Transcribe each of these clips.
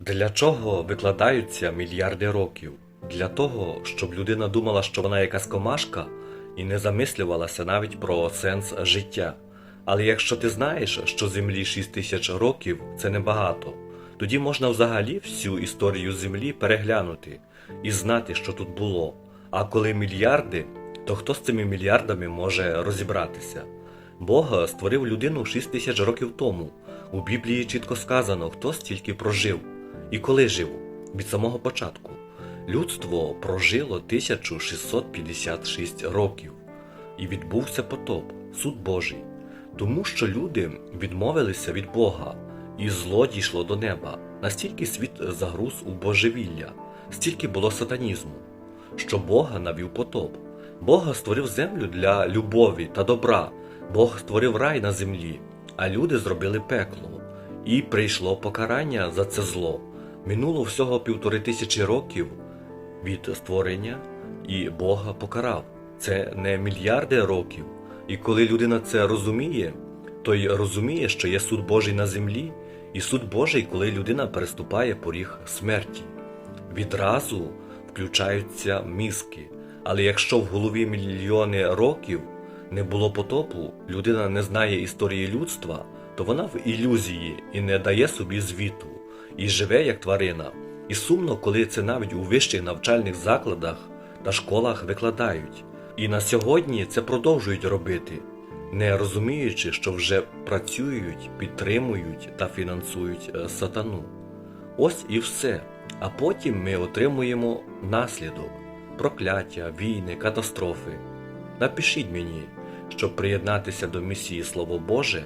Для чого викладаються мільярди років? Для того, щоб людина думала, що вона якась комашка, і не замислювалася навіть про сенс життя. Але якщо ти знаєш, що Землі 6 тисяч років це небагато, тоді можна взагалі всю історію Землі переглянути і знати, що тут було. А коли мільярди, то хто з цими мільярдами може розібратися? Бог створив людину 6 тисяч років тому. У Біблії чітко сказано, хто стільки прожив і коли жив від самого початку. Людство прожило 1656 років, і відбувся потоп, суд Божий, тому що люди відмовилися від Бога, і зло дійшло до неба. Настільки світ загруз у божевілля, стільки було сатанізму, що Бога навів потоп. Бог створив землю для любові та добра. Бог створив рай на землі, а люди зробили пекло, і прийшло покарання за це зло. Минуло всього півтори тисячі років від створення, і Бога покарав. Це не мільярди років. І коли людина це розуміє, то й розуміє, що є суд Божий на землі, і суд Божий, коли людина переступає поріг смерті. Відразу включаються мізки. Але якщо в голові мільйони років не було потопу, людина не знає історії людства, то вона в ілюзії і не дає собі звіту, і живе як тварина. І сумно, коли це навіть у вищих навчальних закладах та школах викладають. І на сьогодні це продовжують робити, не розуміючи, що вже працюють, підтримують та фінансують е, сатану. Ось і все. А потім ми отримуємо наслідок прокляття, війни, катастрофи. Напишіть мені, щоб приєднатися до місії Слово Боже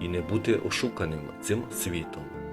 і не бути ошуканим цим світом.